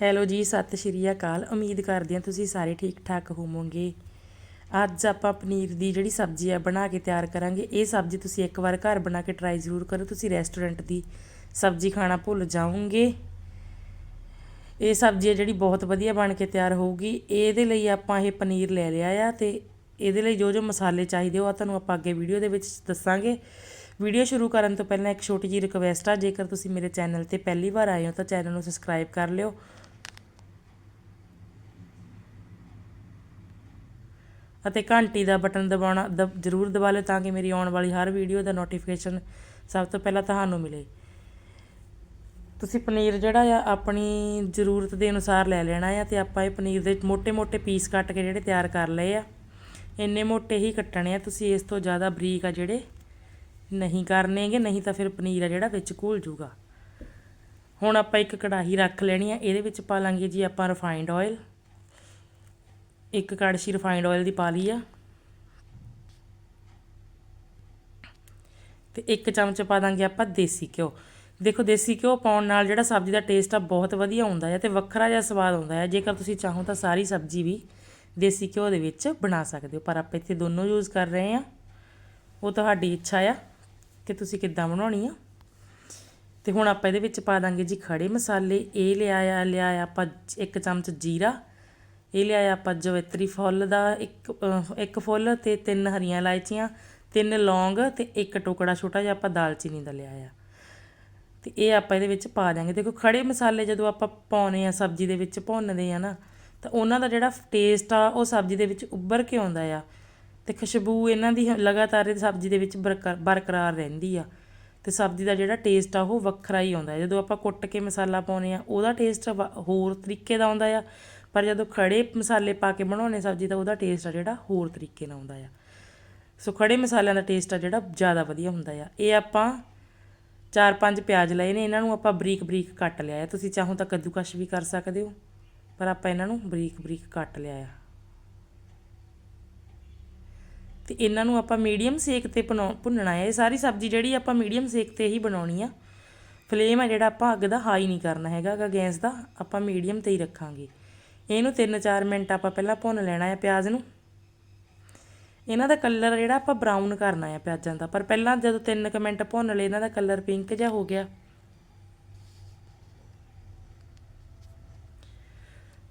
Hello ਜੀ, ਸਤਿ ਸ਼੍ਰੀ ਅਕਾਲ। ਉਮੀਦ ਕਰਦੇ ਹਾਂ ਤੁਸੀਂ ਸਾਰੇ ਠੀਕ ਠਾਕ ਹੋਵੋਗੇ। ਅੱਜ ਆਪਾਂ ਪਨੀਰ ਦੀ ਜਿਹੜੀ ਸਬਜ਼ੀ ਆ ਬਣਾ ਕੇ ਤਿਆਰ ਕਰਾਂਗੇ। ਇਹ ਸਬਜ਼ੀ ਤੁਸੀਂ ਇੱਕ ਵਾਰ ਘਰ ਬਣਾ ਕੇ ਟਰਾਈ ਜ਼ਰੂਰ ਕਰੋ। ਤੁਸੀਂ ਰੈਸਟੋਰੈਂਟ ਦੀ ਸਬਜ਼ੀ ਖਾਣਾ ਭੁੱਲ ਜਾਓਗੇ। ਇਹ ਸਬਜ਼ੀ ਹੈ ਜਿਹੜੀ ਬਹੁਤ ਵਧੀਆ ਬਣ ਕੇ ਤਿਆਰ ਹੋਊਗੀ। ਇਹਦੇ ਲਈ ਆਪਾਂ ਇਹ ਪਨੀਰ ਲੈ ਲਿਆ ਆ ਤੇ ਇਹਦੇ ਲਈ ਜੋ ਜੋ ਮਸਾਲੇ ਚਾਹੀਦੇ ਉਹ ਆ ਤੁਹਾਨੂੰ ਆਪਾਂ ਅੱਗੇ ਵੀਡੀਓ ਦੇ ਵਿੱਚ ਦੱਸਾਂਗੇ। ਵੀਡੀਓ ਸ਼ੁਰੂ ਕਰਨ ਤੋਂ ਪਹਿਲਾਂ ਇੱਕ ਛੋਟੀ ਜਿਹੀ ਰਿਕਵੈਸਟ ਆ। ਜੇਕਰ ਤੁਸੀਂ ਮੇਰੇ ਚੈਨਲ ਤੇ ਪਹਿਲੀ ਵਾਰ ਆਏ ਹੋ ਤਾਂ ਚੈਨਲ ਨੂੰ ਸਬਸਕ੍ਰਾਈਬ ਕਰ ਲਿਓ। ਅਤੇ ਘੰਟੀ ਦਾ ਬਟਨ ਦਬਾਉਣਾ ਜ਼ਰੂਰ ਦਬਾ ਲਓ ਤਾਂ ਕਿ ਮੇਰੀ ਆਉਣ ਵਾਲੀ ਹਰ ਵੀਡੀਓ ਦਾ ਨੋਟੀਫਿਕੇਸ਼ਨ ਸਭ ਤੋਂ ਪਹਿਲਾਂ ਤੁਹਾਨੂੰ ਮਿਲੇ। ਤੁਸੀਂ ਪਨੀਰ ਜਿਹੜਾ ਆ, ਆਪਣੀ ਜ਼ਰੂਰਤ ਦੇ ਅਨੁਸਾਰ ਲੈ ਲੈਣਾ ਆ ਤੇ ਆਪਾਂ ਇਹ ਪਨੀਰ ਦੇ ਮੋٹے-ਮੋٹے ਪੀਸ ਕੱਟ ਕੇ ਜਿਹੜੇ ਤਿਆਰ ਕਰ ਲਏ ਆ, ਇੰਨੇ ਮੋٹੇ ਹੀ ਕੱਟਣੇ ਆ। ਤੁਸੀਂ ਇਸ ਤੋਂ ਜ਼ਿਆਦਾ ਬਰੀਕ ਆ ਜਿਹੜੇ ਨਹੀਂ ਕਰਨੇਗੇ ਨਹੀਂ ਤਾਂ ਫਿਰ ਪਨੀਰ ਆ ਜਿਹੜਾ ਵਿੱਚ ਘੁਲ ਜੂਗਾ ਹੁਣ ਆਪਾਂ ਇੱਕ ਕੜਾਹੀ ਰੱਖ ਲੈਣੀ ਆ, ਇਹਦੇ ਵਿੱਚ ਪਾ ਲਾਂਗੇ ਜੀ ਆਪਾਂ ਰਿਫਾਈਨਡ ਆਇਲ ਇੱਕ ਕੜਛੀ ਰਿਫਾਈਨਡ ਆਇਲ ਦੀ ਪਾ ਲਈ ਆ। ਤੇ ਇੱਕ ਚਮਚ ਪਾ ਦਾਂਗੇ ਆਪਾਂ ਦੇਸੀ ਘਿਓ। ਦੇਖੋ, ਦੇਸੀ ਘਿਓ ਪਾਉਣ ਨਾਲ ਜਿਹੜਾ ਸਬਜ਼ੀ ਦਾ ਟੇਸਟ ਆ ਬਹੁਤ ਵਧੀਆ ਆਉਂਦਾ ਹੈ ਤੇ ਵੱਖਰਾ ਜਿਹਾ ਸਵਾਦ ਆਉਂਦਾ ਹੈ ਜੇਕਰ ਤੁਸੀਂ ਚਾਹੋ ਤਾਂ ਸਾਰੀ ਸਬਜ਼ੀ ਵੀ ਦੇਸੀ ਘਿਓ ਦੇ ਵਿੱਚ ਬਣਾ ਸਕਦੇ ਹੋ, ਪਰ ਆਪਾਂ ਇੱਥੇ ਦੋਨੋਂ ਯੂਜ਼ ਕਰ ਰਹੇ ਆ। ਉਹ ਤੁਹਾਡੀ ਇੱਛਾ ਆ ਕਿ ਤੁਸੀਂ ਕਿੱਦਾਂ ਬਣਾਉਣੀ ਆ। ਤੇ ਹੁਣ ਆਪਾਂ ਇਹਦੇ ਵਿੱਚ ਪਾ ਦਾਂਗੇ ਜੀ ਖੜੇ ਮਸਾਲੇ। ਇਹ ਲਿਆਇਆ ਲਿਆਇਆ ਆਪਾਂ ਇੱਕ ਚਮਚ ਜੀਰਾ ਇਹ ਲਿਆਇਆ ਆਪਾਂ ਜਵੈਤਰੀ ਫੁੱਲ ਦਾ, ਇੱਕ ਇੱਕ ਫੁੱਲ ਅਤੇ ਤਿੰਨ ਹਰੀਆਂ ਇਲਾਇਚੀਆਂ, ਤਿੰਨ ਲੌਂਗ ਅਤੇ ਇੱਕ ਟੁਕੜਾ ਛੋਟਾ ਜਿਹਾ ਆਪਾਂ ਦਾਲਚੀਨੀ ਦਾ ਲਿਆਇਆ। ਆ ਤੇ ਇਹ ਆਪਾਂ ਇਹਦੇ ਵਿੱਚ ਪਾ ਦਾਂਗੇ ਦੇਖੋ, ਖੜੇ ਮਸਾਲੇ ਜਦੋਂ ਆਪਾਂ ਪਾਉਨੇ ਆ, ਸਬਜ਼ੀ ਦੇ ਵਿੱਚ ਭੁੰਨਦੇ ਆ ਨਾ, ਤਾਂ ਉਹਨਾਂ ਦਾ ਜਿਹੜਾ ਟੇਸਟ ਆ, ਉਹ ਸਬਜ਼ੀ ਦੇ ਵਿੱਚ ਉੱਭਰ ਕੇ ਆਉਂਦਾ ਆ। ਤੇ ਖੁਸ਼ਬੂ ਇਹਨਾਂ ਦੀ ਲਗਾਤਾਰ ਇਹ ਸਬਜ਼ੀ ਦੇ ਵਿੱਚ ਬਰਕਰਾਰ ਰਹਿੰਦੀ ਆ। ਤੇ ਸਬਜ਼ੀ ਦਾ ਜਿਹੜਾ ਟੇਸਟ ਆ, ਉਹ ਵੱਖਰਾ ਹੀ ਆਉਂਦਾ ਜਦੋਂ ਆਪਾਂ ਕੁੱਟ ਕੇ ਮਸਾਲਾ ਪਾਉਨੇ ਆ, ਉਹਦਾ ਟੇਸਟ ਹੋਰ ਤਰੀਕੇ ਦਾ ਆਉਂਦਾ ਆ। ਪਰ ਜਦੋਂ ਖੜੇ ਮਸਾਲੇ ਪਾ ਕੇ ਬਣਾਉਨੇ ਸਬਜ਼ੀ ਤਾਂ ਉਹਦਾ ਟੇਸਟ ਆ ਜਿਹੜਾ ਹੋਰ ਤਰੀਕੇ ਨਾਲ ਆਉਂਦਾ ਆ। ਸੋ ਖੜੇ ਮਸਾਲਿਆਂ ਦਾ ਟੇਸਟ ਆ ਜਿਹੜਾ ਜ਼ਿਆਦਾ ਵਧੀਆ ਹੁੰਦਾ ਆ। ਇਹ ਆਪਾਂ ਚਾਰ ਪੰਜ ਪਿਆਜ਼ ਲਏ ਨੇ, ਇਹਨਾਂ ਨੂੰ ਆਪਾਂ ਬਰੀਕ ਬਰੀਕ ਕੱਟ ਲਿਆ ਹੈ ਤੁਸੀਂ ਚਾਹੋ ਤਾਂ ਕੱਦੂਕਸ਼ ਵੀ ਕਰ ਸਕਦੇ ਹੋ, ਪਰ ਆਪਾਂ ਇਹਨਾਂ ਨੂੰ ਬਰੀਕ ਬਰੀਕ ਕੱਟ ਲਿਆ ਆ। ਤੇ ਇਹਨਾਂ ਨੂੰ ਆਪਾਂ ਮੀਡੀਅਮ ਸੇਕ ਤੇ ਭੁੰਨਣਾ ਹੈ ਇਹ ਸਾਰੀ ਸਬਜ਼ੀ ਜਿਹੜੀ ਆਪਾਂ ਮੀਡੀਅਮ ਸੇਕ ਤੇ ਹੀ ਬਣਾਉਣੀ ਆ। ਫਲੇਮ ਆ ਜਿਹੜਾ ਆਪਾਂ ਅੱਗ ਦਾ ਹਾਈ ਨਹੀਂ ਕਰਨਾ ਹੈਗਾ ਗੈਸ ਦਾ ਆਪਾਂ ਮੀਡੀਅਮ ਤੇ ਹੀ ਰੱਖਾਂਗੇ। ਇਹਨੂੰ 3-4 ਮਿੰਟ ਆਪਾਂ ਪਹਿਲਾਂ ਭੁੰਨ ਲੈਣਾ ਹੈ ਪਿਆਜ਼ ਨੂੰ। ਇਹਨਾਂ ਦਾ ਕਲਰ ਜਿਹੜਾ ਆਪਾਂ ਬਰਾਊਨ ਕਰਨਾ ਹੈ ਪਿਆਜ਼ਾਂ ਦਾ। ਪਰ ਪਹਿਲਾਂ ਜਦੋਂ 3 ਮਿੰਟ ਭੁੰਨ ਲਏ, ਇਹਨਾਂ ਦਾ ਕਲਰ ਪਿੰਕ ਜਿਹਾ ਹੋ ਗਿਆ।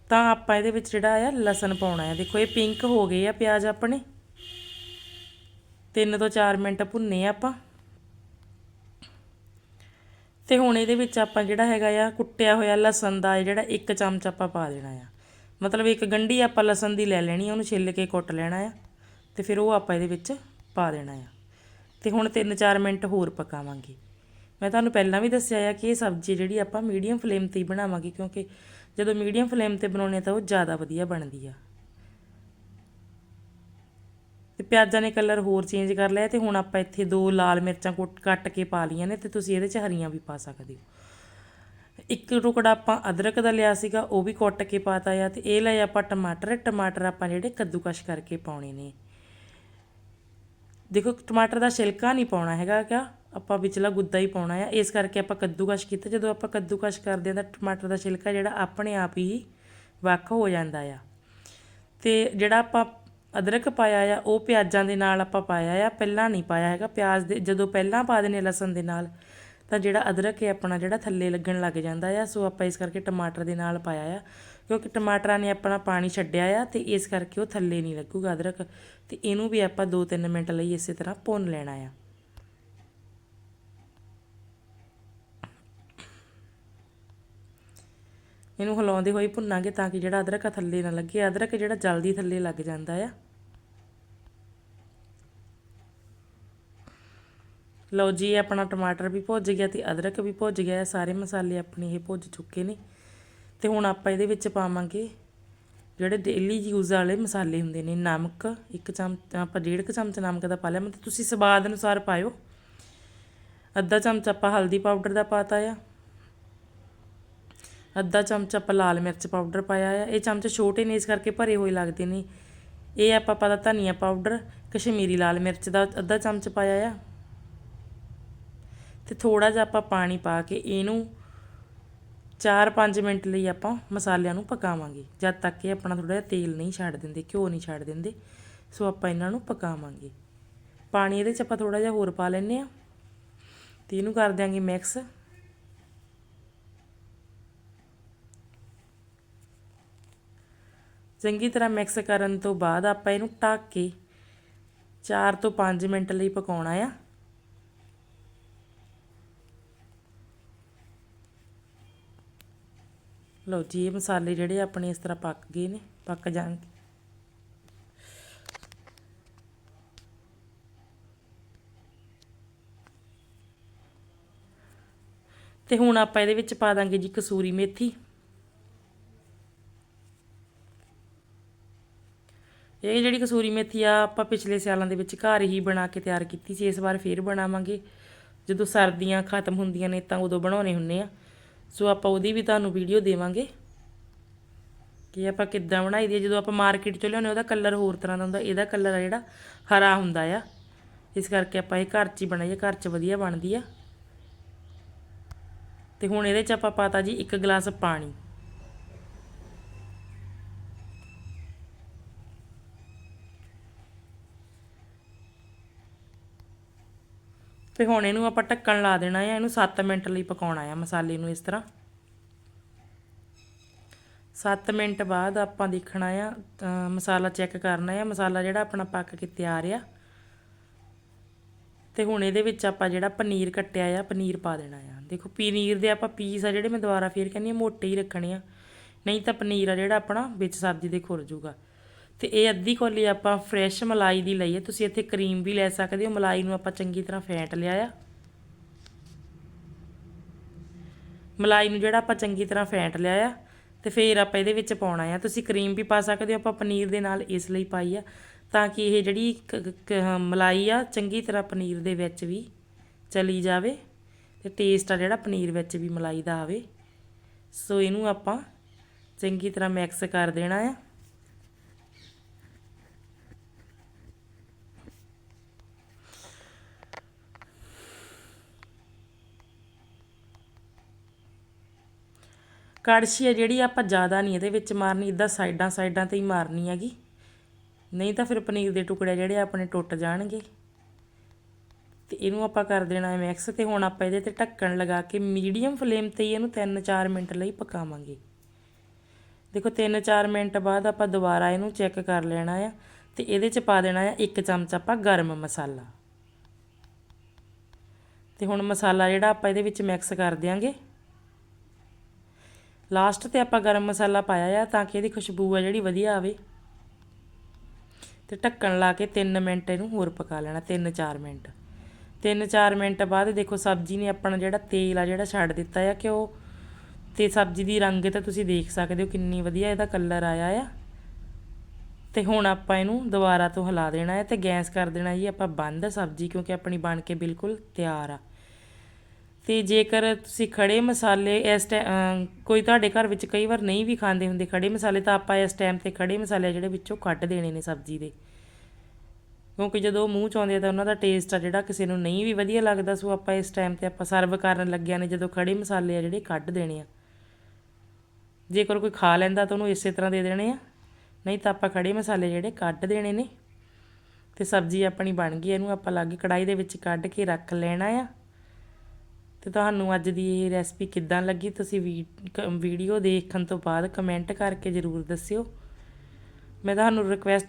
ਤਾਂ ਆਪਾਂ ਇਹਦੇ ਵਿੱਚ ਜਿਹੜਾ ਆ, ਲਸਣ ਪਾਉਣਾ ਹੈ। ਦੇਖੋ, ਇਹ ਪਿੰਕ ਹੋ ਗਏ ਆ ਪਿਆਜ਼ ਆਪਣੇ। 3 ਤੋਂ 4 ਮਿੰਟ ਭੁੰਨੇ ਆਪਾਂ। ਤੇ ਹੁਣ ਇਹਦੇ ਵਿੱਚ ਆਪਾਂ ਜਿਹੜਾ ਹੈਗਾ ਆ, ਕੁੱਟਿਆ ਹੋਇਆ ਲਸਣ ਦਾ ਜਿਹੜਾ ਇੱਕ ਚਮਚ ਆਪਾਂ ਪਾ ਦੇਣਾ ਆ। ਮਤਲਬ ਇੱਕ ਗੰਢੀ ਆਪਾਂ ਲਸਣ ਦੀ ਲੈ ਲੈਣੀ ਉਹਨੂੰ ਛਿੱਲ ਕੇ ਕੁੱਟ ਲੈਣਾ ਆ ਤੇ ਫਿਰ ਉਹ ਆਪਾਂ ਇਹਦੇ ਵਿੱਚ ਪਾ ਦੇਣਾ ਆ। ਤੇ ਹੁਣ 3-4 ਮਿੰਟ ਹੋਰ ਪਕਾਵਾਂਗੇ। ਮੈਂ ਤੁਹਾਨੂੰ ਪਹਿਲਾਂ ਵੀ ਦੱਸਿਆ ਆ ਕਿ ਇਹ ਸਬਜ਼ੀ ਜਿਹੜੀ ਆਪਾਂ ਮੀਡੀਅਮ ਫਲੇਮ ਤੇ ਹੀ ਬਣਾਵਾਂਗੇ, ਕਿਉਂਕਿ ਜਦੋਂ ਮੀਡੀਅਮ ਫਲੇਮ ਤੇ ਬਣਾਉਣੇ ਤਾਂ ਉਹ ਜ਼ਿਆਦਾ ਵਧੀਆ ਬਣਦੀ ਆ। ਤੇ ਪਿਆਜ਼ਾਂ ਨੇ ਕਲਰ ਹੋਰ ਚੇਂਜ ਕਰ ਲਿਆ ਤੇ ਹੁਣ ਆਪਾਂ ਇੱਥੇ ਦੋ ਲਾਲ ਮਿਰਚਾਂ ਕੱਟ ਕੇ ਪਾ ਲਈਆਂ ਨੇ ਤੇ ਤੁਸੀਂ ਇਹਦੇ 'ਚ ਹਰੀਆਂ ਵੀ ਪਾ ਸਕਦੇ ਹੋ। ਇੱਕ ਟੁਕੜਾ ਆਪਾਂ ਅਦਰਕ ਦਾ ਲਿਆ ਸੀਗਾ, ਉਹ ਵੀ ਕੁੱਟ ਕੇ ਪਾਤਾ ਆ ਤੇ ਇਹ ਲਏ ਆਪਾਂ ਟਮਾਟਰ ਟਮਾਟਰ ਆਪਾਂ ਜਿਹੜੇ ਕੱਦੂਕਸ਼ ਕਰਕੇ ਪਾਉਣੇ ਨੇ। ਦੇਖੋ, ਟਮਾਟਰ ਦਾ ਛਿਲਕਾ ਨਹੀਂ ਪਾਉਣਾ ਹੈਗਾ ਕਿਆ ਆਪਾਂ ਵਿਚਲਾ ਗੁੱਦਾ ਹੀ ਪਾਉਣਾ ਆ। ਇਸ ਕਰਕੇ ਆਪਾਂ ਕੱਦੂਕਸ਼ ਕੀਤਾ, ਜਦੋਂ ਆਪਾਂ ਕੱਦੂਕਸ਼ ਕਰਦੇ ਆ ਤਾਂ ਟਮਾਟਰ ਦਾ ਛਿਲਕਾ ਜਿਹੜਾ ਆਪਣੇ ਆਪ ਹੀ ਵੱਖ ਹੋ ਜਾਂਦਾ ਆ। ਤੇ ਜਿਹੜਾ ਆਪਾਂ ਅਦਰਕ ਪਾਇਆ ਆ, ਉਹ ਪਿਆਜ਼ਾਂ ਦੇ ਨਾਲ ਆਪਾਂ ਪਾਇਆ ਆ, ਪਹਿਲਾਂ ਨਹੀਂ ਪਾਇਆ ਹੈਗਾ। ਪਿਆਜ਼ ਦੇ, ਜਦੋਂ ਪਹਿਲਾਂ ਪਾ ਦੇਨੇ ਲਸਣ ਦੇ ਨਾਲ ਤਾਂ ਜਿਹੜਾ ਅਦਰਕ ਹੈ ਆਪਣਾ ਜਿਹੜਾ ਥੱਲੇ ਲੱਗਣ ਲੱਗ ਜਾਂਦਾ ਆ, ਸੋ ਆਪਾਂ ਇਸ ਕਰਕੇ ਟਮਾਟਰ ਦੇ ਨਾਲ ਪਾਇਆ ਆ। ਕਿਉਂਕਿ ਟਮਾਟਰਾਂ ਨੇ ਆਪਣਾ ਪਾਣੀ ਛੱਡਿਆ ਆ ਤੇ ਇਸ ਕਰਕੇ ਉਹ ਥੱਲੇ ਨਹੀਂ ਲੱਗੂਗਾ ਅਦਰਕ। ਤੇ ਇਹਨੂੰ ਵੀ ਆਪਾਂ 2-3 ਮਿੰਟ ਲਈ ਇਸੇ ਤਰ੍ਹਾਂ ਭੁੰਨ ਲੈਣਾ ਆ। ਇਹਨੂੰ ਹਿਲਾਉਂਦੇ ਹੋਏ ਭੁੰਨਾਂਗੇ ਤਾਂ ਕਿ ਜਿਹੜਾ ਅਦਰਕ ਆ ਥੱਲੇ ਨਾ ਲੱਗੇ। ਅਦਰਕ ਜਿਹੜਾ ਜਲਦੀ ਥੱਲੇ ਲੱਗ ਜਾਂਦਾ ਆ। ਲਓ ਜੀ ਆਪਣਾ ਟਮਾਟਰ ਵੀ ਭੁੱਜ ਗਿਆ ਤੇ ਅਦਰਕ ਵੀ ਭੁੱਜ ਗਿਆ ਸਾਰੇ ਮਸਾਲੇ ਆਪਣੇ ਇਹ ਭੁੱਜ ਚੁੱਕੇ ਨੇ। ਤੇ ਹੁਣ ਆਪਾਂ ਇਹਦੇ ਵਿੱਚ ਪਾਵਾਂਗੇ ਜਿਹੜੇ ਡੇਲੀ ਯੂਜ਼ ਵਾਲੇ ਮਸਾਲੇ ਹੁੰਦੇ ਨੇ, ਨਮਕ, ਇੱਕ ਚਮਚ, ਆਪਾਂ ਡੇਢ ਕ ਚਮਚ ਨਮਕ ਦਾ ਪਾ ਲਿਆ, ਮਤਲਬ ਤੁਸੀਂ ਸਵਾਦ ਅਨੁਸਾਰ ਪਾਇਓ। ਅੱਧਾ ਚਮਚ ਆਪਾਂ ਹਲਦੀ ਪਾਊਡਰ ਦਾ ਪਾਤਾ ਆ। ਅੱਧਾ ਚਮਚ ਆਪਾਂ ਲਾਲ ਮਿਰਚ ਪਾਊਡਰ ਪਾਇਆ ਆ। ਇਹ ਚਮਚ ਛੋਟੇ ਨੇ, ਇਸ ਕਰਕੇ ਭਰੇ ਹੋਏ ਲੱਗਦੇ ਨੇ। ਇਹ ਆਪਾਂ ਪਤਾ ਧਨੀਆ ਪਾਊਡਰ ਕਸ਼ਮੀਰੀ ਲਾਲ ਮਿਰਚ ਦਾ ਅੱਧਾ ਚਮਚ ਪਾਇਆ ਆ। ਤੇ ਥੋੜਾ ਜਿਹਾ ਆਪਾਂ ਪਾਣੀ ਪਾ ਕੇ ਇਹਨੂੰ 4-5 ਮਿੰਟ ਲਈ ਆਪਾਂ ਮਸਾਲਿਆਂ ਨੂੰ ਪਕਾਵਾਂਗੇ। ਜਦ ਤੱਕ ਕਿ ਆਪਣਾ ਥੋੜਾ ਜਿਹਾ ਤੇਲ ਨਹੀਂ ਛੱਡ ਦਿੰਦੇ, ਘਿਓ ਨਹੀਂ ਛੱਡ ਦਿੰਦੇ, ਸੋ ਆਪਾਂ ਇਹਨਾਂ ਨੂੰ ਪਕਾਵਾਂਗੇ। ਪਾਣੀ ਇਹਦੇ 'ਚ ਆਪਾਂ ਥੋੜਾ ਜਿਹਾ ਹੋਰ ਪਾ ਲੈਂਦੇ ਆ ਤੇ ਇਹਨੂੰ ਕਰ ਦਿਆਂਗੇ ਮਿਕਸ। ਚੰਗੀ ਤਰ੍ਹਾਂ ਮਿਕਸ ਕਰਨ ਤੋਂ ਬਾਅਦ ਆਪਾਂ ਇਹਨੂੰ ਢੱਕ ਕੇ 4 ਤੋਂ 5 ਮਿੰਟ ਲਈ ਪਕਾਉਣਾ ਆ। ਲਓ ਜੀ, ਇਹ ਮਸਾਲੇ ਜਿਹੜੇ ਆਪਣੇ ਇਸ ਤਰ੍ਹਾਂ ਪੱਕ ਗਏ ਨੇ, ਪੱਕ ਜਾਣਗੇ। ਤੇ ਹੁਣ ਆਪਾਂ ਇਹਦੇ ਵਿੱਚ ਪਾ ਦਾਂਗੇ ਜੀ ਕਸੂਰੀ ਮੇਥੀ। ਇਹ ਜਿਹੜੀ ਕਸੂਰੀ ਮੇਥੀ ਆ, ਆਪਾਂ ਪਿਛਲੇ ਸਿਆਲਾਂ ਦੇ ਵਿੱਚ ਘਰ ਹੀ ਬਣਾ ਕੇ ਤਿਆਰ ਕੀਤੀ ਸੀ, ਇਸ ਵਾਰ ਫੇਰ ਬਣਾਵਾਂਗੇ। ਜਦੋਂ ਸਰਦੀਆਂ ਖਤਮ ਹੁੰਦੀਆਂ ਨੇ ਤਾਂ ਉਦੋਂ ਬਣਾਉਣੇ ਹੁੰਨੇ ਆ। ਸੋ ਆਪਾਂ ਉਹਦੀ ਵੀ ਤੁਹਾਨੂੰ ਵੀਡੀਓ ਦੇਵਾਂਗੇ ਕਿ ਆਪਾਂ ਕਿੱਦਾਂ ਬਣਾਈ ਦੀ ਜਦੋਂ ਆਪਾਂ ਮਾਰਕੀਟ ਚੋਂ ਲਿਆਉਂਦੇ ਉਹਦਾ ਕਲਰ ਹੋਰ ਤਰ੍ਹਾਂ ਦਾ ਹੁੰਦਾ। ਇਹਦਾ ਕਲਰ ਆ ਜਿਹੜਾ ਹਰਾ ਹੁੰਦਾ ਆ। ਇਸ ਕਰਕੇ ਆਪਾਂ ਇਹ ਘਰ 'ਚ ਹੀ ਬਣਾਈਏ ਘਰ 'ਚ ਵਧੀਆ ਬਣਦੀ ਆ। ਤੇ ਹੁਣ ਇਹਦੇ 'ਚ ਆਪਾਂ ਪਾਤਾ ਜੀ ਇੱਕ ਗਲਾਸ ਪਾਣੀ। ਤੇ ਹੁਣ ਇਹਨੂੰ ਆਪਾਂ ਢੱਕਣ ਲਾ ਦੇਣਾ ਹੈ ਇਹਨੂੰ 7 ਮਿੰਟ ਲਈ ਪਕਾਉਣਾ ਹੈ ਮਸਾਲੇ ਨੂੰ ਇਸ ਤਰ੍ਹਾਂ। 7 ਮਿੰਟ ਬਾਅਦ ਆਪਾਂ ਦੇਖਣਾ ਆ ਮਸਾਲਾ ਚੈੱਕ ਕਰਨਾ ਆ, ਮਸਾਲਾ ਜਿਹੜਾ ਆਪਣਾ ਪੱਕ ਕੇ ਤਿਆਰ ਆ। ਤੇ ਹੁਣ ਇਹਦੇ ਵਿੱਚ ਆਪਾਂ ਜਿਹੜਾ ਪਨੀਰ ਕੱਟਿਆ ਆ, ਪਨੀਰ ਪਾ ਦੇਣਾ ਆ। ਦੇਖੋ ਪਨੀਰ ਦੇ ਆਪਾਂ ਪੀਸ ਆ ਜਿਹੜੇ ਮੈਂ ਦੁਬਾਰਾ ਫੇਰ ਕਹਿੰਦੀ ਹਾਂ ਮੋਟੇ ਹੀ ਰੱਖਣੇ ਆ। ਨਹੀਂ ਤਾਂ ਪਨੀਰ ਆ ਜਿਹੜਾ ਆਪਣਾ ਵਿੱਚ ਸਬਜ਼ੀ ਦੇ ਖੁਰ ਜੂਗਾ। ਤੇ ਇਹ ਅੱਧੀ ਕੋਲੀ ਆਪਾਂ ਫਰੈਸ਼ ਮਲਾਈ ਦੀ ਲਈ ਹੈ ਤੁਸੀਂ ਇੱਥੇ ਕਰੀਮ ਵੀ ਲੈ ਸਕਦੇ ਹੋ। ਮਲਾਈ ਨੂੰ ਆਪਾਂ ਚੰਗੀ ਤਰ੍ਹਾਂ ਫੈਂਟ ਲਿਆ ਆ। ਮਲਾਈ ਨੂੰ ਜਿਹੜਾ ਆਪਾਂ ਚੰਗੀ ਤਰ੍ਹਾਂ ਫੈਂਟ ਲਿਆ ਆ ਤੇ ਫਿਰ ਆਪਾਂ ਇਹਦੇ ਵਿੱਚ ਪਾਉਣਾ ਆ। ਤੁਸੀਂ ਕਰੀਮ ਵੀ ਪਾ ਸਕਦੇ ਹੋ। ਆਪਾਂ ਪਨੀਰ ਦੇ ਨਾਲ ਇਸ ਲਈ ਪਾਈ ਆ ਤਾਂ ਕਿ ਇਹ ਜਿਹੜੀ ਕ- ਕ- ਮਲਾਈ ਆ, ਚੰਗੀ ਤਰ੍ਹਾਂ ਪਨੀਰ ਦੇ ਵਿੱਚ ਵੀ ਚਲੀ ਜਾਵੇ ਤੇ ਟੇਸਟ ਆ ਜਿਹੜਾ ਪਨੀਰ ਵਿੱਚ ਵੀ ਮਲਾਈ ਦਾ ਆਵੇ। ਸੋ ਇਹਨੂੰ ਆਪਾਂ ਚੰਗੀ ਤਰ੍ਹਾਂ ਮਿਕਸ ਕਰ ਦੇਣਾ ਆ। ਕੜਛੀ ਹੈ ਜਿਹੜੀ ਆਪਾਂ ਜ਼ਿਆਦਾ ਨਹੀਂ ਇਹਦੇ ਵਿੱਚ ਮਾਰਨੀ ਇਦਾਂ ਸਾਈਡਾਂ ਸਾਈਡਾਂ ਤੇ ਹੀ ਮਾਰਨੀ ਹੈਗੀ। ਨਹੀਂ ਤਾਂ ਫਿਰ ਪਨੀਰ ਦੇ ਟੁਕੜੇ ਜਿਹੜੇ ਆਪਣੇ ਟੁੱਟ ਜਾਣਗੇ। ਤੇ ਇਹਨੂੰ ਆਪਾਂ ਕਰ ਦੇਣਾ ਹੈ ਮਿਕਸ ਤੇ ਹੁਣ ਆਪਾਂ ਇਹਦੇ ਤੇ ਢੱਕਣ ਲਗਾ ਕੇ ਮੀਡੀਅਮ ਫਲੇਮ ਤੇ ਹੀ ਇਹਨੂੰ 3-4 ਮਿੰਟ ਲਈ ਪਕਾਵਾਂਗੇ। ਦੇਖੋ 3-4 ਮਿੰਟ ਬਾਅਦ ਆਪਾਂ ਦੁਬਾਰਾ ਇਹਨੂੰ ਚੈੱਕ ਕਰ ਲੈਣਾ ਆ ਤੇ ਇਹਦੇ ਚ ਪਾ ਦੇਣਾ ਆ ਇੱਕ ਚਮਚ ਆਪਾਂ ਗਰਮ ਮਸਾਲਾ। ਤੇ ਹੁਣ ਮਸਾਲਾ ਜਿਹੜਾ ਆਪਾਂ ਇਹਦੇ ਵਿੱਚ ਮਿਕਸ ਕਰ ਦਿਆਂਗੇ। ਲਾਸਟ ਤੇ ਆਪਾਂ ਗਰਮ ਮਸਾਲਾ ਪਾਇਆ ਆ ਤਾਂ ਕਿ ਇਹਦੀ ਖੁਸ਼ਬੂ ਆ ਜਿਹੜੀ ਵਧੀਆ ਆਵੇ। ਤੇ ਢੱਕਣ ਲਾ ਕੇ 3 ਮਿੰਟ ਇਹਨੂੰ ਹੋਰ ਪਕਾ ਲੈਣਾ 3-4 ਮਿੰਟ। 3-4 ਮਿੰਟ ਬਾਅਦ ਦੇਖੋ ਸਬਜ਼ੀ ਨੇ ਆਪਣਾ ਜਿਹੜਾ ਤੇਲ ਆ ਜਿਹੜਾ ਛੱਡ ਦਿੱਤਾ ਆ ਕਿ ਉਹ ਤੇ ਸਬਜ਼ੀ ਦੀ ਰੰਗ ਤਾਂ ਤੁਸੀਂ ਦੇਖ ਸਕਦੇ ਹੋ ਕਿੰਨੀ ਵਧੀਆ ਇਹਦਾ ਕਲਰ ਆਇਆ ਆ। ਤੇ ਹੁਣ ਆਪਾਂ ਇਹਨੂੰ ਦੁਬਾਰਾ ਤੋਂ ਹਿਲਾ ਦੇਣਾ ਹੈ ਤੇ ਗੈਸ ਕਰ ਦੇਣਾ ਜੀ, ਆਪਾਂ ਬੰਦ ਸਬਜ਼ੀ ਕਿਉਂਕਿ ਆਪਣੀ ਬਣ ਕੇ ਬਿਲਕੁਲ ਤਿਆਰ ਆ। ਅਤੇ ਜੇਕਰ ਤੁਸੀਂ ਖੜ੍ਹੇ ਮਸਾਲੇ ਇਸ ਟੈ ਕੋਈ ਤੁਹਾਡੇ ਘਰ ਵਿੱਚ ਕਈ ਵਾਰ ਨਹੀਂ ਵੀ ਖਾਂਦੇ ਹੁੰਦੇ ਖੜ੍ਹੇ ਮਸਾਲੇ, ਤਾਂ ਆਪਾਂ ਇਸ ਟਾਈਮ ਤੇ ਖੜ੍ਹੇ ਮਸਾਲੇ ਜਿਹੜੇ ਵਿੱਚੋਂ ਕੱਢ ਦੇਣੇ ਨੇ ਸਬਜ਼ੀ ਦੇ। ਕਿਉਂਕਿ ਜਦੋਂ ਮੂੰਹ ਚ ਆਉਂਦੇ ਆ ਤਾਂ ਉਹਨਾਂ ਦਾ ਟੇਸਟ ਆ ਜਿਹੜਾ ਕਿਸੇ ਨੂੰ ਨਹੀਂ ਵੀ ਵਧੀਆ ਲੱਗਦਾ, ਸੋ ਆਪਾਂ ਇਸ ਟਾਈਮ ਤੇ ਆਪਾਂ ਸਰਵ ਕਰਨ ਲੱਗਿਆਂ ਨੇ ਜਦੋਂ ਖੜੇ ਮਸਾਲੇ ਆ ਜਿਹੜੇ ਕੱਢ ਦੇਣੇ ਆ। ਜੇਕਰ ਕੋਈ ਖਾ ਲੈਂਦਾ ਤਾਂ ਉਹਨੂੰ ਇਸੇ ਤਰ੍ਹਾਂ ਦੇ ਦੇਣੇ ਆ। ਨਹੀਂ ਤਾਂ ਆਪਾਂ ਖੜੇ ਮਸਾਲੇ ਜਿਹੜੇ ਕੱਢ ਦੇਣੇ ਨੇ। ਤੇ ਸਬਜ਼ੀ ਆਪਣੀ ਬਣ ਗਈ, ਇਹਨੂੰ ਆਪਾਂ ਅਲੱਗ ਕੜਾਈ ਦੇ ਵਿੱਚ ਕੱਢ ਕੇ ਰੱਖ ਲੈਣਾ ਆ। ਅਤੇ ਤੁਹਾਨੂੰ ਅੱਜ ਦੀ ਇਹ ਰੈਸਪੀ ਕਿੱਦਾਂ ਲੱਗੀ ਤੁਸੀਂ ਵੀ- ਕ- ਵੀਡੀਓ ਦੇਖਣ ਤੋਂ ਬਾਅਦ ਕਮੈਂਟ ਕਰਕੇ ਜ਼ਰੂਰ ਦੱਸਿਓ। ਮੈਂ ਤੁਹਾਨੂੰ ਰਿਕਵੈਸਟ